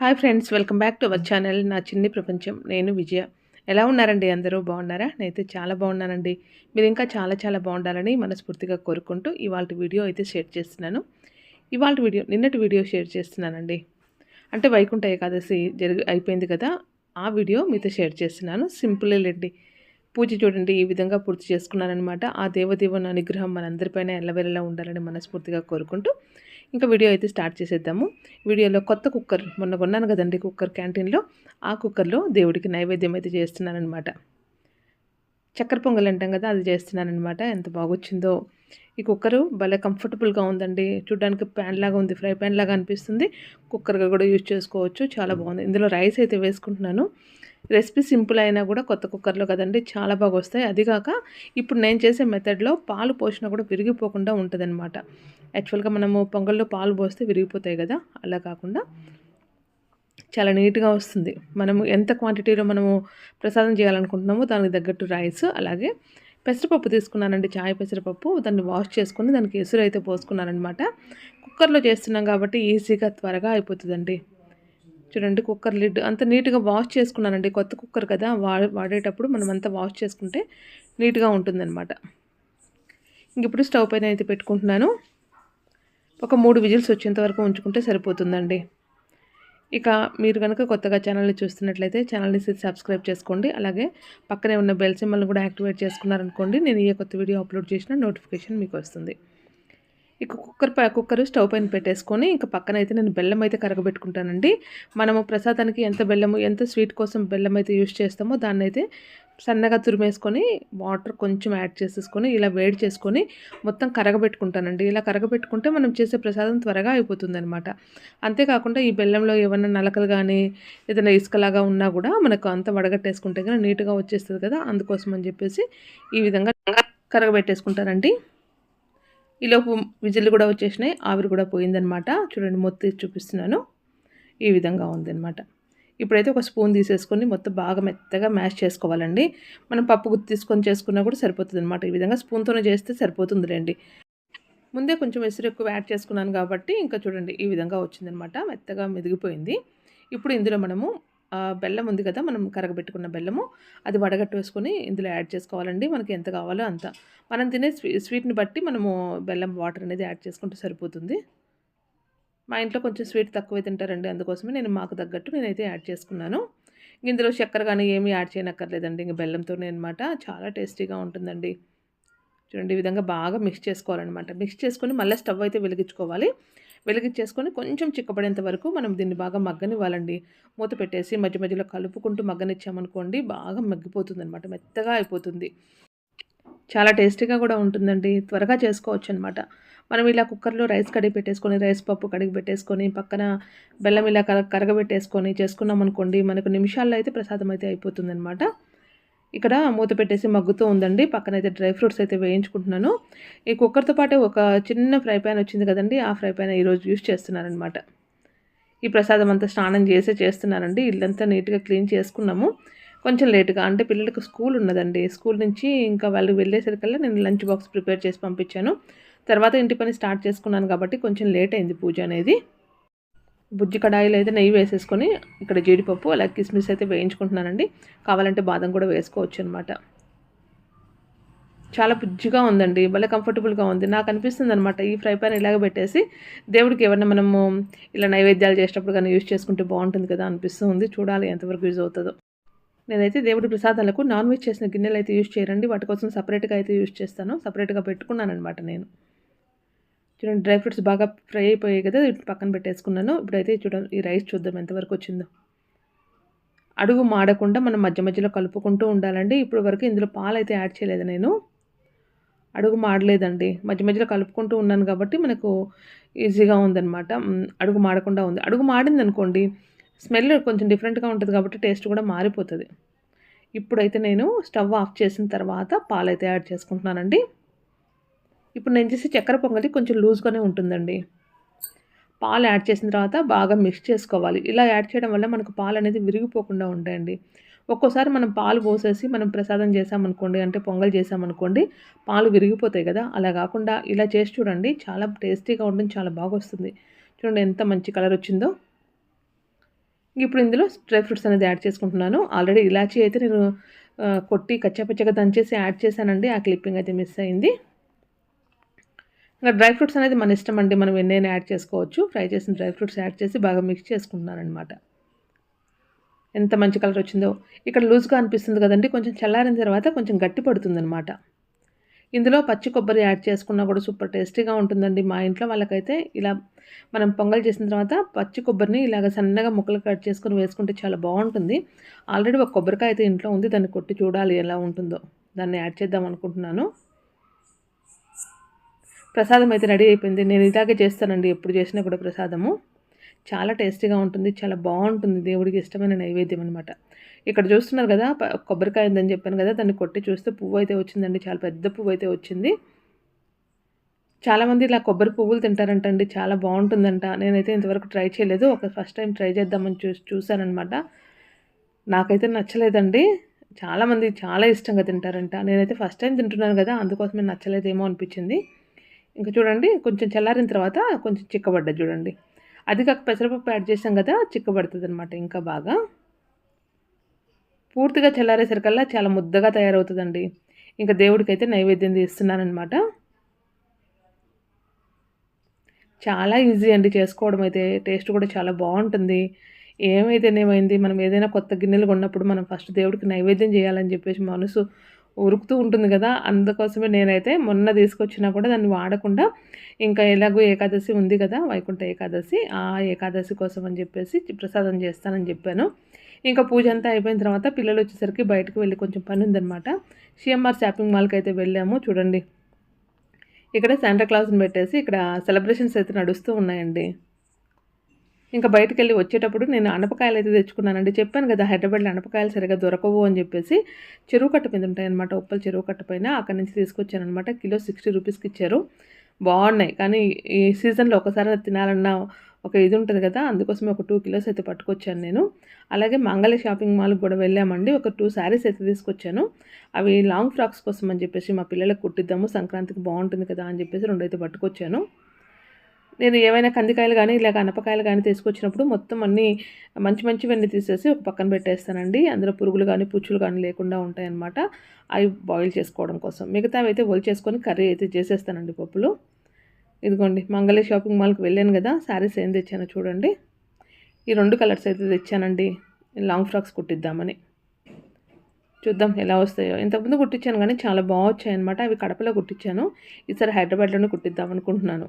Hi friends welcome back to our channel నా చిన్ని ప్రపంచం. నేను విజయ. ఎలా ఉన్నారండి అందరూ? బాగున్నారా? నేనైతే చాలా బాగున్నానండి. మీరు ఇంకా చాలా చాలా బాగుండాలని మనస్ఫూర్తిగా కోరుకుంటూ ఇవాళ వీడియో అయితే షేర్ చేస్తున్నాను. ఇవాళ వీడియో నిన్నటి వీడియో షేర్ చేస్తున్నానండి. అంటే వైకుంఠ ఏకాదశి జరిగి అయిపోయింది కదా? ఆ వీడియో మీతో షేర్ చేస్తున్నాను. సింపుల్ లేండి. పూజ చూడండి ఈ విధంగా పూర్తి చేసుకున్నానమాట ఆ దేవదేవుని అనుగ్రహం మనందరిపైన ఎల్లవెల్లలా ఉండాలని మనస్ఫూర్తిగా కోరుకుంటూ ఇంకా వీడియో అయితే స్టార్ట్ చేసేద్దాము. వీడియోలో కొత్త కుక్కర్ మొన్న కొన్నాను కదండి కుక్కర్ క్యాంటీన్లో. ఆ కుక్కర్లో దేవుడికి నైవేద్యం అయితే చేస్తున్నానమాట చక్కెర పొంగల్ అంటాం కదా అది చేస్తున్నానమాట ఎంత బాగొచ్చిందో. ఈ కుక్కరు భలే కంఫర్టబుల్గా ఉందండి. చూడడానికి ప్యాన్ లాగా ఉంది ఫ్రై ప్యాన్ లాగా అనిపిస్తుంది. కుక్కర్గా కూడా యూజ్ చేసుకోవచ్చు. చాలా బాగుంది. ఇందులో రైస్ అయితే వేసుకుంటున్నాను. రెసిపీ సింపుల్ అయినా కూడా కొత్త కుక్కర్లో కదండి చాలా బాగా వస్తాయి. అదిగాక ఇప్పుడు నేను చేసే మెథడ్లో పాలు పోసినా కూడా విరిగిపోకుండా ఉంటుందన్నమాట. యాక్చువల్గా మనము పొంగల్లో పాలు పోస్తే విరిగిపోతాయి కదా అలా కాకుండా చాలా నీట్గా వస్తుంది. మనము ఎంత క్వాంటిటీలో మనము ప్రసాదం చేయాలనుకుంటున్నామో దానికి తగ్గట్టు రైస్ అలాగే పెసరపప్పు తీసుకున్నానండి. చాయ్ పెసరపప్పు దాన్ని వాష్ చేసుకుని దానికి ఎసురు అయితే పోసుకున్నానమాట కుక్కర్లో చేస్తున్నాం కాబట్టి ఈజీగా త్వరగా అయిపోతుందండి. చూడండి కుక్కర్ లిడ్. అంత నీట్గా వాష్ చేసుకున్నానండి. కొత్త కుక్కర్ కదా వా వాడేటప్పుడు మనం అంతా వాష్ చేసుకుంటే నీట్గా ఉంటుందన్నమాట. ఇంక ఇప్పుడు స్టవ్ పైన అయితే పెట్టుకుంటున్నాను. ఒక మూడు విజిల్స్ వచ్చేంత వరకు ఉంచుకుంటే సరిపోతుందండి. ఇక మీరు కనుక కొత్తగా ఛానల్ని చూస్తున్నట్లయితే ఛానల్ని సబ్స్క్రైబ్ చేసుకోండి. అలాగే పక్కనే ఉన్న బెల్ సింబల్ని కూడా యాక్టివేట్ చేసుకున్నారనుకోండి నేను ఏ కొత్త వీడియో అప్లోడ్ చేసినా నోటిఫికేషన్ మీకు వస్తుంది. ఇక కుక్కర్ కుక్కర్ స్టవ్ పైన పెట్టేసుకొని ఇంకా పక్కన అయితే నేను బెల్లం అయితే కరగబెట్టుకుంటానండి. మనము ప్రసాదానికి ఎంత బెల్లము ఎంత స్వీట్ కోసం బెల్లం అయితే యూజ్ చేస్తామో దాన్ని అయితే సన్నగా తురిమేసుకొని వాటర్ కొంచెం యాడ్ చేసేసుకొని ఇలా వేడి చేసుకొని మొత్తం కరగబెట్టుకుంటానండి. ఇలా కరగబెట్టుకుంటే మనం చేసే ప్రసాదం త్వరగా అయిపోతుంది అనమాట అంతేకాకుండా ఈ బెల్లంలో ఏమైనా నలకలు కానీ ఏదైనా ఇసుకలాగా ఉన్నా కూడా మనకు అంత వడగట్టేసుకుంటే కానీ నీట్గా వచ్చేస్తుంది కదా అందుకోసం అని చెప్పేసి ఈ విధంగా కరగబెట్టేసుకుంటానండి. ఈలోపు విజిల్ కూడా వచ్చేసినాయి ఆవిరి కూడా పోయిందనమాట చూడండి మొత్తం చూపిస్తున్నాను. ఈ విధంగా ఉందన్నమాట. ఇప్పుడైతే ఒక స్పూన్ తీసేసుకొని మొత్తం బాగా మెత్తగా మ్యాష్ చేసుకోవాలండి. మనం పప్పు గుత్తి తీసుకొని చేసుకున్నా కూడా సరిపోతుంది అనమాట ఈ విధంగా స్పూన్తోనే చేస్తే సరిపోతుందిలేండి. ముందే కొంచెం ఎసురు ఎక్కువ యాడ్ చేసుకున్నాను కాబట్టి ఇంకా చూడండి ఈ విధంగా వచ్చిందనమాట మెత్తగా మెదిగిపోయింది. ఇప్పుడు ఇందులో మనము బెల్లం ఉంది కదా మనం కరగబెట్టుకున్న బెల్లము అది వడగట్టు వేసుకొని ఇందులో యాడ్ చేసుకోవాలండి మనకి ఎంత కావాలో అంత. మనం తినే స్వీ స్వీట్ని బట్టి మనము బెల్లం వాటర్ అనేది యాడ్ చేసుకుంటే సరిపోతుంది. మా ఇంట్లో కొంచెం స్వీట్ తక్కువ తింటారండి అందుకోసమే నేను మాకు తగ్గట్టు నేనైతే యాడ్ చేసుకున్నాను. ఇందులో చక్కెర కానీ ఏమీ యాడ్ చేయనక్కర్లేదండి ఇంక బెల్లంతోనే అనమాట చాలా టేస్టీగా ఉంటుందండి. చూడండి ఈ విధంగా బాగా మిక్స్ చేసుకోవాలన్నమాట. మిక్స్ చేసుకొని మళ్ళీ స్టవ్ అయితే వెలిగించుకోవాలి. వెలిగించేసుకొని కొంచెం చిక్కబడేంత వరకు మనం దీన్ని బాగా మగ్గనివ్వాలండి. మూత పెట్టేసి మధ్య మధ్యలో కలుపుకుంటూ మగ్గనిచ్చామనుకోండి బాగా మగ్గిపోతుంది అనమాట మెత్తగా అయిపోతుంది. చాలా టేస్టీగా కూడా ఉంటుందండి త్వరగా చేసుకోవచ్చు అనమాట మనం ఇలా కుక్కర్లో రైస్ కడిగి పెట్టేసుకొని రైస్ పప్పు కడిగి పెట్టేసుకొని పక్కన బెల్లం ఇలా కర కరగబెట్టేసుకొని చేసుకున్నాం అనుకోండి మనకు నిమిషాల్లో అయితే ప్రసాదం అయితే అయిపోతుంది అనమాట ఇక్కడ మూత పెట్టేసి మగ్గుతూ ఉందండి. పక్కన అయితే డ్రై ఫ్రూట్స్ అయితే వేయించుకుంటున్నాను. ఈ కుక్కర్తో పాటు ఒక చిన్న ఫ్రై ప్యాన్ వచ్చింది కదండి. ఆ ఫ్రై ప్యాన్ ఈరోజు యూజ్ చేస్తున్నారనమాట ఈ ప్రసాదం అంతా స్నానం చేసే చేస్తున్నానండి. ఇల్లంతా నీట్గా క్లీన్ చేసుకున్నాము. కొంచెం లేటుగా అంటే పిల్లలకు స్కూల్ ఉన్నదండి. స్కూల్ నుంచి ఇంకా వాళ్ళు వెళ్ళేసరికల్లా నేను లంచ్ బాక్స్ ప్రిపేర్ చేసి పంపించాను. తర్వాత ఇంటి పని స్టార్ట్ చేసుకున్నాను కాబట్టి కొంచెం లేట్ అయింది పూజ అనేది. బుజ్జి కడాయిలో అయితే నెయ్యి వేసేసుకొని ఇక్కడ జీడిపప్పు అలాగే కిస్మిస్ అయితే వేయించుకుంటున్నానండి. కావాలంటే బాదం కూడా వేసుకోవచ్చు అనమాట చాలా బుజ్జిగా ఉందండి. భలే కంఫర్టబుల్గా ఉంది. నాకు అనిపిస్తుంది అనమాట ఈ ఫ్రై ప్యాన్ ఇలాగ పెట్టేసి దేవుడికి ఏమన్నా మనము ఇలా నైవేద్యాలు చేసేటప్పుడు కానీ యూజ్ చేసుకుంటే బాగుంటుంది కదా అనిపిస్తుంది. చూడాలి ఎంతవరకు యూజ్ అవుతుందో. నేనైతే దేవుడి ప్రసాదాలకు నాన్ వెజ్ చేసిన గిన్నెలు అయితే యూజ్ చేయరండి. వాటి కోసం సపరేట్గా అయితే యూజ్ చేస్తాను. సపరేట్గా పెట్టుకున్నాను అనమాట నేను. చూడండి డ్రై ఫ్రూట్స్ బాగా ఫ్రై అయిపోయాయి కదా పక్కన పెట్టేసుకున్నాను. ఇప్పుడైతే చూడండి ఈ రైస్ చూద్దాం ఎంతవరకు వచ్చిందో. అడుగు మాడకుండా మనం మధ్య మధ్యలో కలుపుకుంటూ ఉండాలండి. ఇప్పుడు వరకు ఇందులో పాలు అయితే యాడ్ చేయలేదు నేను. అడుగు మాడలేదండి. మధ్య మధ్యలో కలుపుకుంటూ ఉన్నాను కాబట్టి మనకు ఈజీగా ఉందన్నమాట. అడుగు మాడకుండా ఉంది. అడుగు మాడింది అనుకోండి స్మెల్ కొంచెం డిఫరెంట్గా ఉంటుంది కాబట్టి టేస్ట్ కూడా మారిపోతుంది. ఇప్పుడైతే నేను స్టవ్ ఆఫ్ చేసిన తర్వాత పాలైతే యాడ్ చేసుకుంటున్నానండి. ఇప్పుడు నేను చేసి చక్కెర పొంగలి కొంచెం లూజ్గానే ఉంటుందండి. పాలు యాడ్ చేసిన తర్వాత బాగా మిక్స్ చేసుకోవాలి. ఇలా యాడ్ చేయడం వల్ల మనకు పాలు అనేది విరిగిపోకుండా ఉంటాయండి. ఒక్కోసారి మనం పాలు పోసేసి మనం ప్రసాదం చేసామనుకోండి అంటే పొంగల్ చేసామనుకోండి పాలు విరిగిపోతాయి కదా. అలా కాకుండా ఇలా చేసి చూడండి చాలా టేస్టీగా ఉంటుంది చాలా బాగా వస్తుంది. చూడండి ఎంత మంచి కలర్ వచ్చిందో. ఇప్పుడు ఇందులో డ్రై ఫ్రూట్స్ అనేది యాడ్ చేసుకుంటున్నాను. ఆల్రెడీ ఇలాచీ అయితే నేను కొట్టి కచ్చాపచ్చగా దంచేసి యాడ్ చేశానండి. ఆ క్లిప్పింగ్ అయితే మిస్ అయింది. ఇంకా డ్రై ఫ్రూట్స్ అనేది మన ఇష్టం అండి. మనం ఎన్నైనా యాడ్ చేసుకోవచ్చు. ఫ్రై చేసిన డ్రై ఫ్రూట్స్ యాడ్ చేసి బాగా మిక్స్ చేసుకుంటున్నాను అనమాట ఎంత మంచి కలర్ వచ్చిందో. ఇక్కడ లూజ్గా అనిపిస్తుంది కదండి. కొంచెం చల్లారిన తర్వాత కొంచెం గట్టి పడుతుంది అనమాట ఇందులో పచ్చి కొబ్బరి యాడ్ చేసుకున్నా కూడా సూపర్ టేస్టీగా ఉంటుందండి. మా ఇంట్లో వాళ్ళకైతే ఇలా మనం పొంగల్ చేసిన తర్వాత పచ్చి కొబ్బరిని ఇలాగ సన్నగా ముక్కలు కట్ చేసుకుని వేసుకుంటే చాలా బాగుంటుంది. ఆల్రెడీ ఒక కొబ్బరికాయ అయితే ఇంట్లో ఉంది. దాన్ని కొట్టి చూడాలి ఎలా ఉంటుందో. దాన్ని యాడ్ చేద్దాం అనుకుంటున్నాను. ప్రసాదం అయితే రెడీ అయిపోయింది. నేను ఇలాగే చేస్తానండి. ఎప్పుడు చేసినా కూడా ప్రసాదము. చాలా టేస్టీగా ఉంటుంది. చాలా బాగుంటుంది. దేవుడికి ఇష్టమైన నైవేద్యం అనమాట ఇక్కడ చూస్తున్నారు కదా కొబ్బరికాయ ఉందని చెప్పాను కదా దాన్ని కొట్టి చూస్తే పువ్వు అయితే వచ్చిందండి. చాలా పెద్ద పువ్వు అయితే వచ్చింది. చాలామంది ఇలా కొబ్బరి పువ్వులు తింటారంటండి. చాలా బాగుంటుందంట. నేనైతే ఇంతవరకు ట్రై చేయలేదు. ఒక ఫస్ట్ టైం ట్రై చేద్దామని చూ చూశానమాట నాకైతే నచ్చలేదండి. చాలామంది చాలా ఇష్టంగా తింటారంట. నేనైతే ఫస్ట్ టైం తింటున్నాను కదా అందుకోసమే నచ్చలేదేమో అనిపించింది. ఇంకా చూడండి కొంచెం చల్లారిన తర్వాత కొంచెం చిక్కబడ్డ చూడండి. అది కాక పెసరపప్పు యాడ్ చేసాం కదా చిక్కబడుతుంది అనమాట ఇంకా బాగా. పూర్తిగా చల్లారేసరికల్లా చాలా ముద్దగా తయారవుతుందండి. ఇంకా దేవుడికైతే నైవేద్యం తీస్తున్నానమాట చాలా ఈజీ అండి చేసుకోవడం అయితే టేస్ట్ కూడా చాలా బాగుంటుంది. ఏమైతేనేమైంది మనం ఏదైనా కొత్త గిన్నెలు కొన్నప్పుడు మనం ఫస్ట్ దేవుడికి నైవేద్యం చేయాలని చెప్పేసి మనసు ఉరుకుతూ ఉంటుంది కదా అందుకోసమే నేనైతే మొన్న తీసుకొచ్చినా కూడా దాన్ని వాడకుండా ఇంకా ఎలాగో ఏకాదశి ఉంది కదా వైకుంఠ ఏకాదశి ఆ ఏకాదశి కోసం అని చెప్పేసి ప్రసాదం చేస్తానని చెప్పాను. ఇంకా పూజ అంతా అయిపోయిన తర్వాత పిల్లలు వచ్చేసరికి బయటకు వెళ్ళి కొంచెం పని ఉందనమాట సిఎంఆర్ షాపింగ్ మాల్కి అయితే వెళ్ళాము చూడండి. ఇక్కడ శాంటాక్లాస్ని పెట్టేసి ఇక్కడ సెలబ్రేషన్స్ అయితే నడుస్తూ ఉన్నాయండి. ఇంకా బయటకు వెళ్ళి వచ్చేటప్పుడు నేను అనపకాయలు అయితే తెచ్చుకున్నానండి. చెప్పాను కదా హైదరాబాద్లో అనపకాయలు సరిగా దొరకవు అని చెప్పేసి చెరువు కట్ట మీద ఉంటాయన్నమాట ఉప్పల చెరువు కట్ట పైన. అక్కడి నుంచి తీసుకొచ్చానమాట కిలో సిక్స్టీ రూపీస్కి ఇచ్చారు. బాగున్నాయి. కానీ ఈ సీజన్లో ఒకసారి తినాలన్న ఒక ఇది ఉంటుంది కదా అందుకోసమే ఒక టూ కిలోస్ అయితే పట్టుకొచ్చాను నేను. అలాగే మంగళ షాపింగ్ మాల్కి కూడా వెళ్ళామండి. ఒక టూ శారీస్ అయితే తీసుకొచ్చాను. అవి లాంగ్ ఫ్రాక్స్ కోసం అని చెప్పేసి మా పిల్లలకు కుట్టిద్దాము సంక్రాంతికి బాగుంటుంది కదా అని చెప్పేసి రెండైతే పట్టుకొచ్చాను. నేను ఏవైనా కందికాయలు కానీ ఇలాగ అనపకాయలు కానీ తీసుకొచ్చినప్పుడు మొత్తం అన్నీ మంచి మంచివన్నీ తీసేసి ఒక పక్కన పెట్టేస్తానండి. అందులో పురుగులు కానీ పుచ్చులు కానీ లేకుండా ఉంటాయన్నమాట. అవి బాయిల్ చేసుకోవడం కోసం. మిగతావి అయితే ఒలి చేసుకొని కర్రీ అయితే చేసేస్తానండి పప్పులు. ఇదిగోండి మంగళ షాపింగ్ మాల్కి వెళ్ళాను కదా శారీస్ ఏం తెచ్చానో చూడండి. ఈ రెండు కలర్స్ అయితే తెచ్చానండి. లాంగ్ ఫ్రాక్స్ కుట్టిద్దామని. చూద్దాం ఎలా వస్తాయో. ఇంతకుముందు కుట్టించాను కానీ చాలా బాగా వచ్చాయన్నమాట. అవి కడపలో కుట్టించాను. ఈసారి హైదరాబాద్లోనే కుట్టిద్దాం అనుకుంటున్నాను.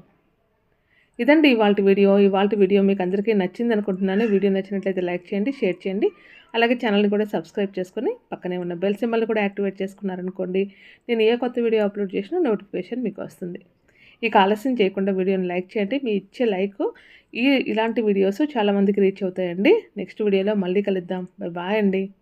ఇదండి ఇవాళ వీడియో. ఇవాళ వీడియో మీకు అందరికీ నచ్చింది అనుకుంటున్నాను. వీడియో నచ్చినట్లయితే లైక్ చేయండి షేర్ చేయండి. అలాగే ఛానల్ని కూడా సబ్స్క్రైబ్ చేసుకొని పక్కనే ఉన్న బెల్ సింబల్ని కూడా యాక్టివేట్ చేసుకున్నారనుకోండి నేను ఏ కొత్త వీడియో అప్లోడ్ చేసినా నోటిఫికేషన్ మీకు వస్తుంది. ఇక ఆలస్యం చేయకుండా వీడియోని లైక్ చేయండి. మీ ఇచ్చే లైక్ ఈ ఇలాంటి వీడియోస్ చాలామందికి రీచ్ అవుతాయండి. నెక్స్ట్ వీడియోలో మళ్ళీ కలుద్దాం. బాయ్ బాయ్ అండి.